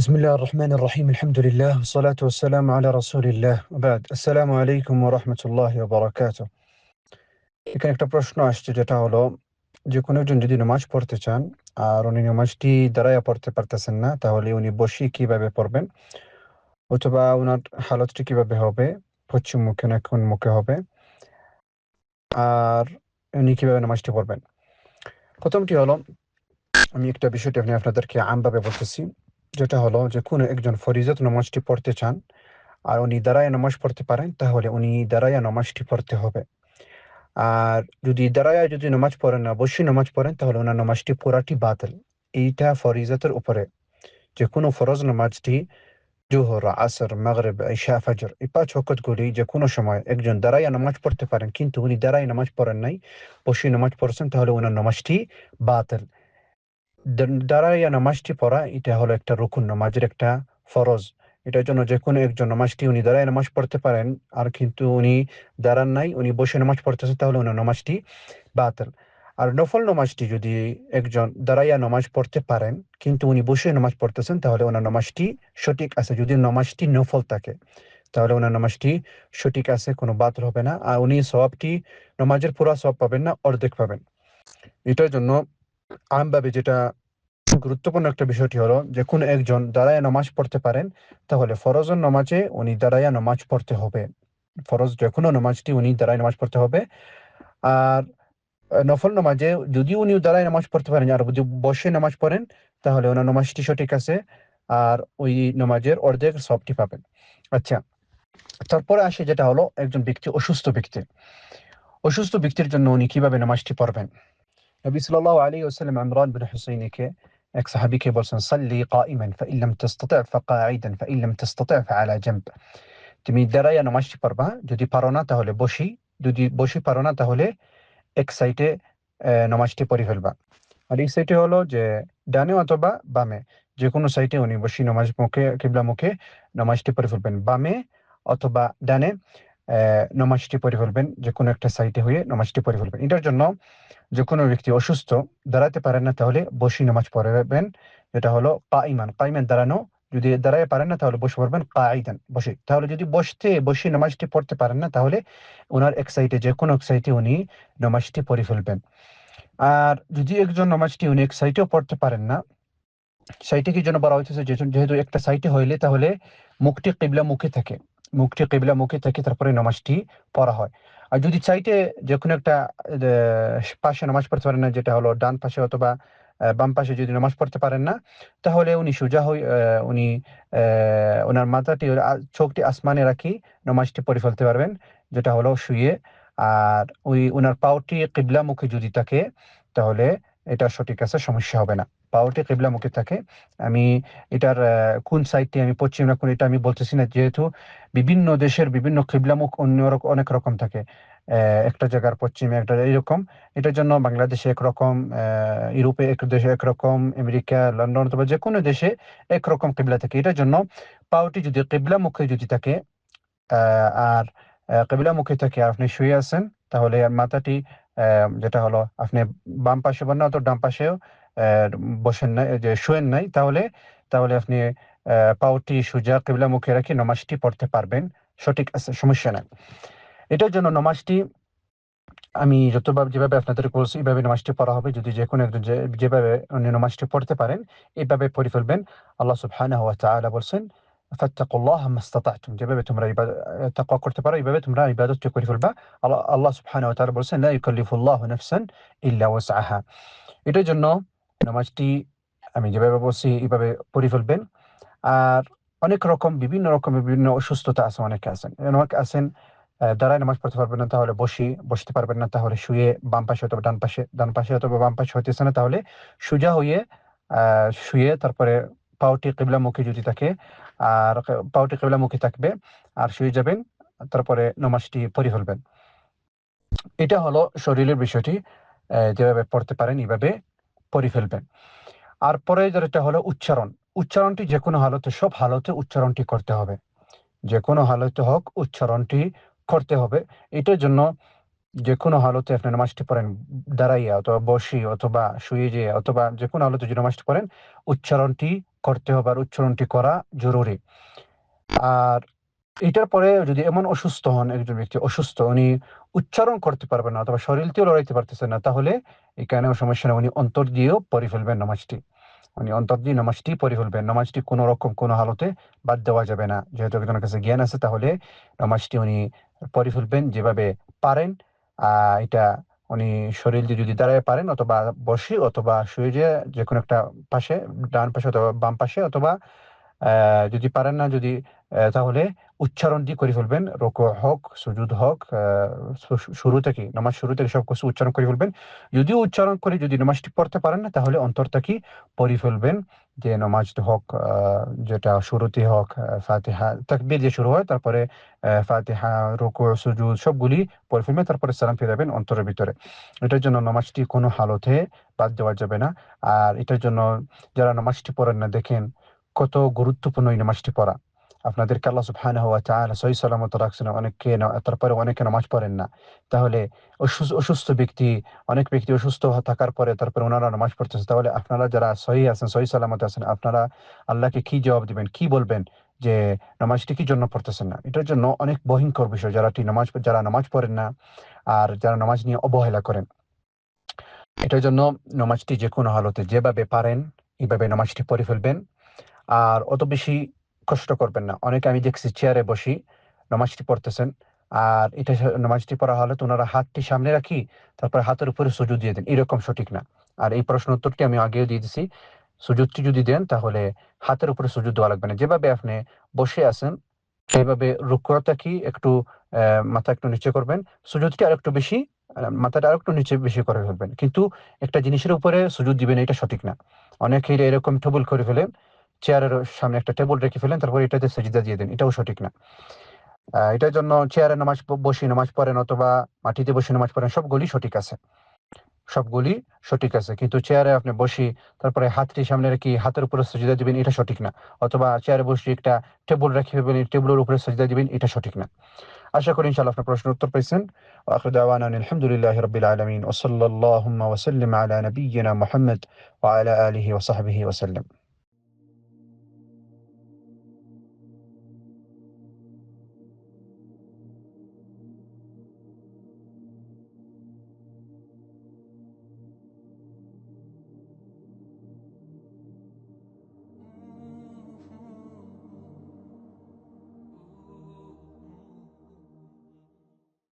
بسم الله الرحمن الرحيم الحمد لله والصلاة والسلام على رسول الله وبعد السلام عليكم ورحمة الله وبركاته এখানে একটা প্রশ্ন আসছে যেটা হলো যে কোনো একজন যদি নামাজ পড়তে চান আর উনি নামাজটি দাঁড়াইয়া পড়তে পারতেছেন না তাহলে উনি বসি কিভাবে পড়বেন অথবা ওনার হালতটি কিভাবে হবে পশ্চিম মুখে না কোন মুখে হবে আর উনি কিভাবে নামাজটি পড়বেন প্রথমটি হলো আমি একটা বিষয়টি আপনি আপনাদেরকে আমভাবে বলতেছি যেটা হলো যে কোনো একজন ফরিজত নামাজটি পড়তে চান আর উনি দাঁড়ায় নামাজ পড়তে পারেন, তাহলে উনি দাঁড়ায় নামাজটি পড়তে হবে। আর যদি দাঁড়ায় যদি নামাজ পড়েন না বসে নামাজ পড়েন, তাহলে ওনার নামাজটি পুরাটি বাতিল। এইটা ফরিজতের উপরে যে কোনো ফরজ নামাজটি, জোহর, আসর, মাগরেব, ঈশা, ফাজর, এই পাঁচ গুলি যে কোনো সময় একজন দাঁড়াইয়া নামাজ পড়তে পারেন, কিন্তু উনি দাঁড়ায় নামাজ পড়েন নাই বসে নামাজ পড়ছেন, তাহলে ওনার নামাজটি বাতিল। দাঁড়াইয়া নামাজটি পড়া, এটা হলো একটা রুকুন নামাজের একটা ফরজ। এটার জন্য যে কোনো একজন নামাজটি উনি দাঁড়ায় নামাজ পড়তে পারেন, আর কিন্তু উনি দাঁড়ান নাই, উনি বসে নামাজ পড়তেছেন তাহলে ওনার নামাজটি বাতিল। আর নফল নামাজটি যদি একজন দাঁড়াইয়া নামাজ পড়তে পারেন, কিন্তু উনি বসে নামাজ পড়তেছেন, তাহলে ওনার নামাজটি সঠিক আছে। যদি নামাজটি নফল থাকে, তাহলে ওনার নামাজটি সঠিক আছে, কোনো বাতিল হবে না। আর উনি সবটি নামাজের পুরা সব পাবেন না, অর্ধেক পাবেন। এটার জন্য আমভাবে যেটা গুরুত্বপূর্ণ একটা বিষয়টি হলো যে কোনো একজন দাঁড়ায় নামাজ পড়তে পারেন, তাহলে ফরজের নামাজে উনি দাঁড়াইয়া নামাজ পড়তে হবে। ফরজ যে কোনো নামাজটি উনি দাঁড়ায় নামাজ পড়তে হবে, আর নফল নামাজে যদি উনি দাঁড়ায় নামাজ পড়তে পারেন, আর যদি বসে নামাজ পড়েন, তাহলে ওনার নামাজটি সঠিক আছে, আর ওই নামাজের অর্ধেক সবটি পাবেন। আচ্ছা তারপরে আসে যেটা হলো, একজন ব্যক্তি অসুস্থ ব্যক্তি। অসুস্থ ব্যক্তির জন্য উনি কীভাবে নামাজটি পড়বেন? নবী সাল্লাল্লাহু আলাইহি ওয়াসাল্লাম ইমরান বিন হুসাইনকে এক সাহাবীকে বলছেন সাল্লি কাইমান ফাইন লাম তাস্তাতি' ফাকাঈদান ফাইন লাম তাস্তাতি' ফাআলা জামব তুমি দাঁড়াইয়া নামাজটি পড়বা যদি পারো না তাহলে বসি যদি বসি পারো না তাহলে এক সাইডে নামাজটি পড়ে ফেলবা আর এই সাইডে হলো যে ডানে অথবা বামে যে কোনো সাইডে উনি বসি নামাজ মুখে কিবলা মুখে নামাজটি পড়ে ফেলবেন বামে অথবা ডানে নামাজটি পড়ে ফেলবেন যে কোনো একটা সাইডে হয়ে নামাজটি পড়ে ফেলবেন। এটার জন্য যে কোনো ব্যক্তি অসুস্থ, দাঁড়াতে পারেন না, তাহলে বসি নামাজ পড়বেন। যেটা হলো কাইমান কাইমান দাঁড়ানো, যদি দাঁড়ায় পারেন না, তাহলে বসে পড়বেন কাইদান বসে। তাহলে যদি বসতে, বসে নামাজটি পড়তে পারেন না, তাহলে ওনার এক সাইডে যে কোনো এক সাইডে উনি নামাজটি পড়ে ফেলবেন। আর যদি একজন নামাজটি উনি এক সাইটেও পড়তে পারেন না, সাইটে কি জন্য বলা হইতেছে যেহেতু একটা সাইটে হইলে তাহলে মুখটি কিবলা মুখে থাকে। মুখটি কিবলা মুখে থাকে তারপরে নামাজটি পড়া হয়। আর যদি চাইতে যে কোনো একটা পাশে নামাজ পড়তে পারেন না, যেটা হলো ডান পাশে অথবা বাম পাশে যদি নামাজ পড়তে পারেন না, তাহলে উনি সোজা হই উনি ওনার মাথাটি চোখটি আসমানে রাখি, নামাজটি পড়ে ফেলতে পারবেন, যেটা হলো শুয়ে। আর ওই ওনার পাওটি কিবলা মুখে যদি থাকে, তাহলে এটা সঠিক আছে, সমস্যা হবে না। পাওয়ারটি কেবলা মুখে থাকে। আমি এটার কোন সাইডটি আমি, পশ্চিম না কোন এটা আমি বলতেছি না, যেহেতু বিভিন্ন দেশের বিভিন্ন মুখ অন্য অনেক রকম থাকে। একটা জায়গার পশ্চিমে একটা এইরকম এটার জন্য বাংলাদেশে একরকম ইউরোপে এক দেশে একরকম আমেরিকা, লন্ডন অথবা যে কোনো দেশে একরকম কেবলা থাকে। এটার জন্য পাওটি যদি কেবলা মুখে যদি থাকে আর কেবলা মুখে থাকে, আর আপনি শুয়ে আছেন, তাহলে মাথাটি যেটা হলো, আপনি বাম পাশে বন্যা অত ডান পাশেও বসেন নাই, যে শোয়েন নাই, তাহলে তাহলে আপনি পাওটি সুজা, কেবলা মুখে রেখে নমাজটি পড়তে পারবেন। সঠিক সমস্যা নাই। এটার জন্য নমাজটি আমি যতভাবে যেভাবে আপনাদের বলছি এইভাবে নমাজটি পড়া হবে। যদি যে কোনো একজন যেভাবে অন্য নমাজটি পড়তে পারেন এইভাবে পড়ে ফেলবেন। আল্লাহ সুবহানাহু ওয়া তাআলা বলছেন, ফাত্তাকুল্লাহ মাস্তাতা'তুম যেভাবে তোমরা তাকওয়া করতে পারো এইভাবে তোমরা ইবাদত করে ফেলবা। আল্লাহ সুবহানাহু ওয়া তাআলা বলছেন, লা ইউকাল্লিফুল্লাহু নাফসান ইল্লা ওয়াসআহা। এটার জন্য নামাজটি আমি যেভাবে বলছি এইভাবে পড়ে ফেলবেন। আর অনেক রকম, বিভিন্ন রকমের বিভিন্ন অসুস্থতা আছে, অনেকে আছেন। অনেকে আছেন দাঁড়ায় নামাজ পড়তে পারবেন না, তাহলে বসি, বসতে পারবেন না, তাহলে শুয়ে বাম পাশে অথবা ডান পাশে ডান পাশে অথবা বাম পাশে হইতেছে না, তাহলে সোজা হয়ে শুয়ে তারপরে কেবলা মুখে যদি থাকে, আর কেবলা মুখে থাকবে, আর শুয়ে যাবেন, তারপরে নামাজটি পড়ে ফেলবেন। এটা হলো শরীরের বিষয়টি যেভাবে পড়তে পারেন, এইভাবে পড়ে ফেলবেন। আর পরে যেটা হলো উচ্চারণ। উচ্চারণটি যে কোনো হালতে সব হালতে উচ্চারণটি করতে হবে। যে কোনো হালতে হোক উচ্চারণটি করতে হবে। এটার জন্য যে কোনো হালতে আপনি নামাজটি পড়েন, দাঁড়াইয়া অথবা বসি অথবা শুয়ে যেয়ে অথবা যে কোনো হালতে যদি নামাজটি পড়েন, উচ্চারণটি করতে হবে আর উচ্চারণটি করা জরুরি। আর এটার পরে যদি এমন অসুস্থ হন, একজন ব্যক্তি অসুস্থ, উনি উচ্চারণ করতে পারবেন না অথবা শরীরটিও লড়াইতে পারতেছেন না, তাহলে এখানে সমস্যা নেই। উনি অন্তর দিয়েও পড়ে ফেলবেন নামাজটি। উনি অন্তর দিয়ে নামাজটি পড়ে ফেলবেন। নামাজটি কোনো রকম, কোনো হালতে বাদ দেওয়া যাবে না। যেহেতু একজনের কাছে জ্ঞান আছে, তাহলে নামাজটি উনি পড়ে ফেলবেন যেভাবে পারেন। এটা উনি শরীর দিয়ে যদি দাঁড়ায় পারেন অথবা বসে অথবা শুয়ে যে যে কোনো একটা পাশে, ডান পাশে অথবা বাম পাশে অথবা যদি পারেন না, যদি তাহলে উচ্চারণ দিয়ে করে ফেলবেন, রোকো হোক, সুজুদ হোক শুরু থেকে, নামাজ শুরু থেকে সব কিছু উচ্চারণ করে ফেলবেন। যদিও উচ্চারণ করে যদি নামাজটি পড়তে পারেন না, তাহলে অন্তর থেকে পড়ে ফেলবেন যে নামাজটি হোক যেটা শুরুতে হোক ফাতিহা, তাকবীর যে শুরু হয়, তারপরে ফাতিহা, রুকু, সুজুদ সবগুলি পড়ে ফেলবেন, তারপরে সালাম ফিরাবেন অন্তরের ভিতরে। এটার জন্য নামাজটি কোনো হালতে বাদ দেওয়া যাবে না। আর এটার জন্য যারা নামাজটি পড়েন না, দেখেন কত গুরুত্বপূর্ণ এই নামাজটি পড়া। আপনাদেরকে আল্লাহ সুবহানাহু ওয়া তাআলা সহি সালামত রাখছেন অনেকে তারপরে অনেকে নামাজ পড়েন না। তাহলে অসুস্থ ব্যক্তি, অনেক ব্যক্তি অসুস্থ হওয়া থাকার পরে তারপরে ওনারা নামাজ পড়তেছে। তাহলে আপনারা যারা সহি আছেন, সহি সালামত আছেন, আপনারা আল্লাহকে কি জবাব দিবেন, কি বলবেন যে নামাজটি কি জন্য পড়তেছেন না? এটার জন্য অনেক ভয়ঙ্কর বিষয় যারা নামাজ যারা নামাজ পড়েন না আর যারা নামাজ নিয়ে অবহেলা করেন। এটার জন্য নামাজটি যে কোনো হালতে যেভাবে পারেন এইভাবে নামাজটি পড়ে ফেলবেন। আর অত বেশি কষ্ট করবেন না। অনেকে আমি দেখছি চেয়ারে বসি, নামাজটি পড়তেছেন, আর এটা নামাজটি পড়া হলে তো ওনারা হাতটি সামনে রাখি, তারপরে হাতের উপরে সুজুদ দিয়ে দেন। এরকম সঠিক না। আর এই প্রশ্ন উত্তরটি আমি আগেও দিয়ে দিছি। সুজুদটি যদি দেন তাহলে হাতের উপরে সুজুদ দেওয়া লাগবে না। যেভাবে আপনি বসে আছেন, সেইভাবে রুকুয়াটা কি একটু মাথা একটু নিচে করবেন সুযোগটি আর একটু বেশি মাথাটা আর একটু নিচে বেশি করে ফেলবেন। কিন্তু একটা জিনিসের উপরে সুযোগ দিবেন, এটা সঠিক না। অনেকেই এরকম টেবল করে ফেলেন চেয়ারের সামনে একটা টেবিল রেখে ফেলেন, তারপর এটাতে সেজিদা দিয়ে দেন। এটাও সঠিক না। এটার জন্য চেয়ারে নামাজ বসে নামাজ পড়েন অথবা মাটিতে বসে নামাজ পড়েন সবগুলি সঠিক আছে। সবগুলি সঠিক আছে। কিন্তু চেয়ারে আপনি বসি তারপরে হাতটি সামনে রেখে হাতের উপরে সজিদা দিবেন, এটা সঠিক না। অথবা চেয়ারে বসে একটা টেবিল রেখে ফেলবেন টেবিলের উপরে সজিদা দিবেন, এটা সঠিক না। আশা করি ইনশাআল্লাহ আপনার প্রশ্নের উত্তর পেয়েছেন আখির দাওয়ানা আলহামদুলিল্লাহ রাব্বিল আলামিন। ওয়া সাল্লাল্লাহু আলা নাবিয়িনা মুহাম্মদ ওয়া আলা আলিহি ওয়া সাহবিহি ওয়া সাল্লাম।